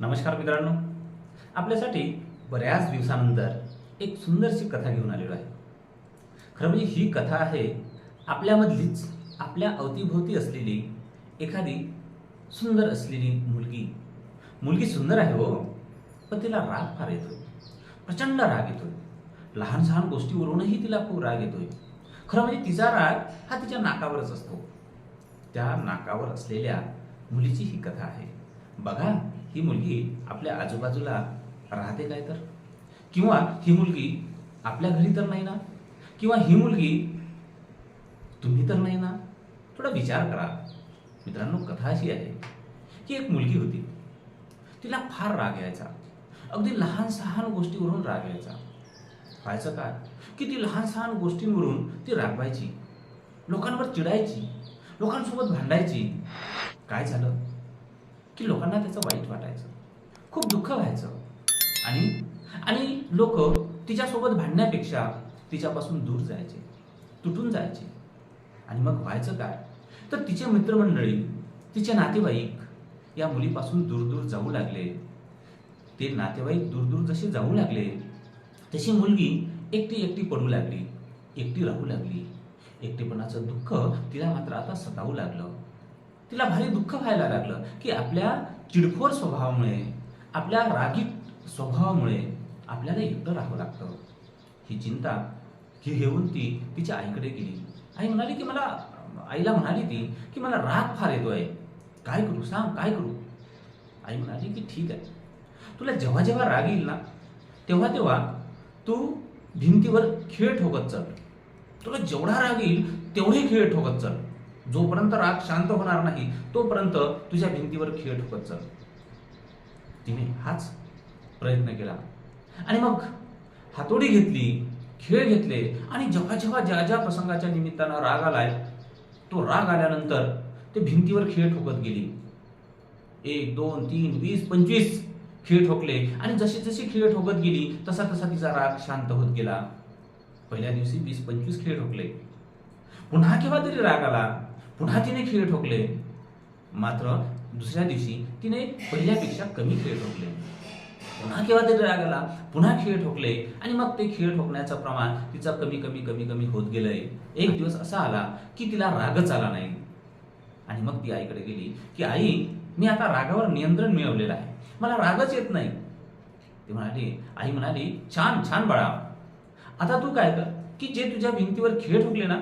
नमस्कार मित्रांनो. आपल्यासाठी बऱ्याच दिवसानंतर एक सुंदरशी कथा घेऊन आलेलो आहे. खरं म्हणजे ही कथा आहे आपल्यामधलीच आपल्या अवतीभोवती असलेली एखादी सुंदर असलेली मुलगी. मुलगी सुंदर आहे हो पण तिला राग फार येतोय. प्रचंड राग येतोय. लहान सहान गोष्टीवरूनही तिला खूप राग येतोय. खरं म्हणजे तिचा राग हा तिच्या नाकावरच असतो. त्या नाकावर असलेल्या मुलीची ही कथा आहे. बघा ही मुलगी आपल्या आजूबाजूला राहते काय तर? किंवा ही मुलगी आपल्या घरी तर नाही ना? किंवा ही मुलगी तुम्ही तर नाही ना? थोडा विचार करा. मित्रांनो कथा अशी आहे की एक मुलगी होती. तिला फार राग यायचा. अगदी लहान सहान गोष्टीवरून राग यायचा. व्हायचं काय? की ती लहान सहान गोष्टींवरून ती रागवायची. लोकांवर चिडायची. लोकांसोबत भांडायची. काय झालं? की लोकांना त्याचं वाईट वाटायचं. खूप दुःख व्हायचं. आणि आणि लोक तिच्यासोबत भांडण्यापेक्षा तिच्यापासून दूर जायचे तुटून जायचे. आणि मग व्हायचं काय? तर तिचे मित्रमंडळी तिचे नातेवाईक या मुलीपासून दूर दूर जाऊ लागले. ते नातेवाईक दूर दूर जसे जाऊ लागले तशी मुलगी एकटी एकटी पडू लागली एकटी राहू लागली. एकटेपणाचं दुःख तिला मात्र आता सतावू लागलं. तिला भारी दुःख व्हायला लागलं की आपल्या चिडखोर स्वभावामुळे आपल्या रागीट स्वभावामुळे आपल्याला एकटं राहावं लागतं. ही चिंता ही घेऊन ती तिच्या आईकडे गेली. आई म्हणाली की मला आईला म्हणाली ती की मला राग फार येतो आहे काय करू सांग काय करू? आई म्हणाली की ठीक आहे. तुला जेव्हा जेव्हा राग येईल ना तेव्हा तेव्हा तू भिंतीवर खेळ ठोकत चल. तुला जेवढा राग येईल तेवढे खेळ ठोकत चल. जोपर्यंत राग शांत होणार नाही तोपर्यंत तुझ्या भिंतीवर खेळ ठोकत चल. तिने हाच प्रयत्न केला. आणि मग हातोडी घेतली खेळ घेतले आणि जेव्हा जेव्हा ज्या ज्या प्रसंगाच्या निमित्तानं राग आलाय तो राग आल्यानंतर ते भिंतीवर खेळ ठोकत गेली. एक दोन तीन वीस पंचवीस खेळ ठोकले आणि जशी जशी खेळ ठोकत गेली तसा तसा तिचा राग शांत होत गेला. पहिल्या दिवशी वीस पंचवीस खेळ ठोकले. पुन्हा केव्हा तरी राग आला पुन्हा तिने खेळ ठोकले. मात्र दुसऱ्या दिवशी तिने पहिल्यापेक्षा कमी खेळ ठोकले. पुन्हा केव्हा तरी राग आला पुन्हा खेळ ठोकले. आणि मग ते खेळ ठोकण्याचं प्रमाण तिचा कमी कमी कमी कमी होत गेलंय. एक दिवस असा आला की तिला रागच आला नाही. आणि मग ती आईकडे गेली की आई मी आता रागावर नियंत्रण मिळवलेलं आहे. मला रागच येत नाही. ती म्हणाली आई म्हणाली छान छान बाळा. आता तू काय कर? की जे तुझ्या भिंतीवर खेळ ठोकले ना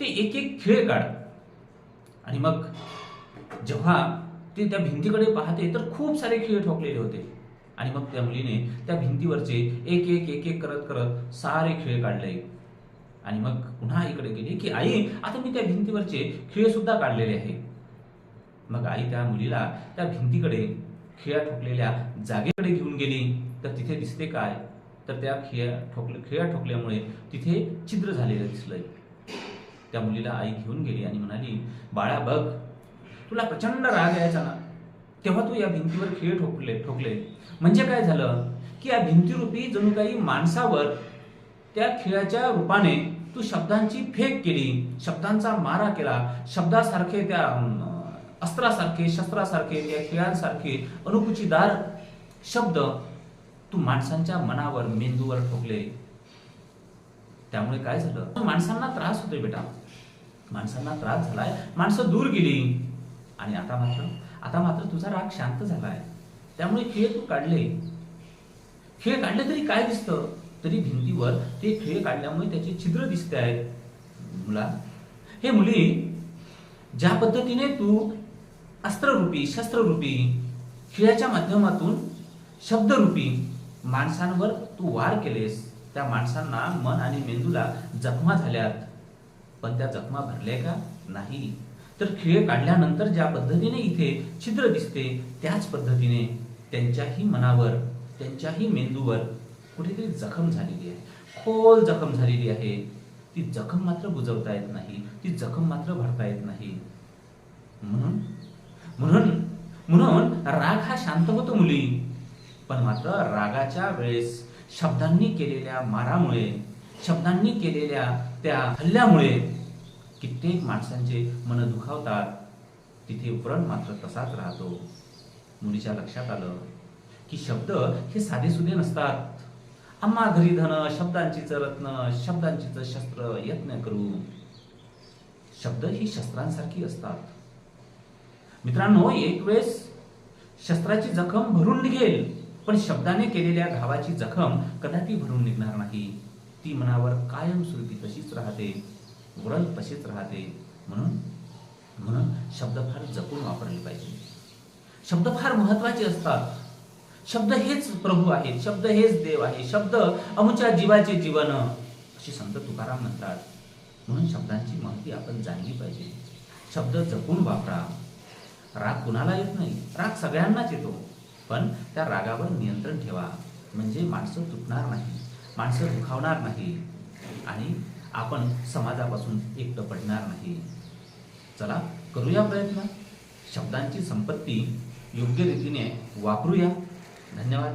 ते एक एक खेळ काढ. आणि मग जेव्हा ते त्या भिंतीकडे पाहते तर खूप सारे खेळ ठोकलेले होते. आणि मग त्या मुलीने त्या भिंतीवरचे एक एक एक एक करत करत सारे खेळ काढले. आणि मग पुन्हा आईकडे गेली की आई आता मी त्या भिंतीवरचे खिळे सुद्धा काढलेले आहे. मग आई त्या मुलीला त्या भिंतीकडे खिळ्या ठोकलेल्या जागेकडे घेऊन गेली. तर तिथे दिसते काय? तर त्या खिळ्या ठोकले खिळ्या ठोकल्यामुळे तिथे छिद्र झालेलं दिसलंय. त्या मुलीला आई घेऊन गेली आणि म्हणाली बाळा बघ तुला प्रचंड राग यायचा ना. तेव्हा तू या भिंतीवर खेळ ठोकले ठोकले. म्हणजे काय झालं? की या भिंतीरूपी जणू काही माणसावर त्या खेळाच्या रूपाने तू शब्दांची फेक केली शब्दांचा मारा केला. शब्दासारखे त्या अस्त्रासारखे शस्त्रासारखे त्या खेळांसारखे अनुकुचीदार शब्द तू माणसांच्या मनावर मेंदूवर ठोकले. त्यामुळे काय झालं? माणसांना त्रास होतोय बेटा. माणसांना त्रास झालाय. माणसं दूर गेली. आणि आता मात्र आता मात्र तुझा राग शांत झालाय. त्यामुळे खेळ तू काढले. खेळ काढले तरी काय दिसतं? तरी भिंतीवर ते खेळ काढल्यामुळे त्याचे छिद्र दिसते आहेत. मुला हे मुली ज्या पद्धतीने तू अस्त्ररूपी शस्त्ररूपी खिळ्याच्या माध्यमातून शब्दरूपी माणसांवर तू वार केलेस त्या माणसांना मन आणि मेंदूला जखमा झाल्यात. पण त्या जखमा भरल्या का? नाही. तर खिळे काढल्यानंतर ज्या पद्धतीने इथे छिद्र दिसते त्याच पद्धतीने त्यांच्याही मनावर त्यांच्याही मेंदूवर कुठेतरी जखम झालेली आहे. खोल जखम झालेली आहे. ती जखम मात्र बुजवता येत नाही. ती जखम मात्र भरता येत नाही. म्हणून म्हणून म्हणून राग हा शांत होतो मुली. पण मात्र रागाच्या वेळेस शब्दांनी केलेल्या मारामुळे शब्दांनी केलेल्या त्या हल्ल्यामुळे कित्येक माणसांचे मन दुखावतात. तिथे व्रण मात्र तसाच राहतो. मुलीच्या लक्षात आलं की शब्द हे साधेसुधे नसतात. आम्हा घरी धन शब्दांचीच रत्न शब्दांचीच शस्त्र यत्न करू. शब्द ही शस्त्रांसारखी असतात. मित्रांनो एक वेळेस शस्त्राची जखम भरून निघेल पण शब्दाने केलेल्या घावाची जखम कदापि भरून निघणार नाही. ती मनावर कायमस्वरूपी तशीच राहते वरण तशीच राहते. म्हणून म्हणून शब्द फार जपून वापरले पाहिजे. शब्द फार महत्त्वाचे असतात. शब्द हेच प्रभू आहेत शब्द हेच देव आहे शब्द अमुच्या जीवाचे जीवन असे संत तुकाराम म्हणतात. म्हणून शब्दांची महती आपण जाणली पाहिजे. शब्द जपून वापरा. राग कुणाला येत नाही? राग सगळ्यांनाच येतो. पण त्या रागावर नियंत्रण ठेवा. म्हणजे माणसं तुटणार नाही. माणसं दुखावणार नाही. आणि आपण समाजापासून एकटं पडणार नाही. चला करूया प्रयत्न. शब्दांची संपत्ती योग्य रीतीने वापरूया. धन्यवाद.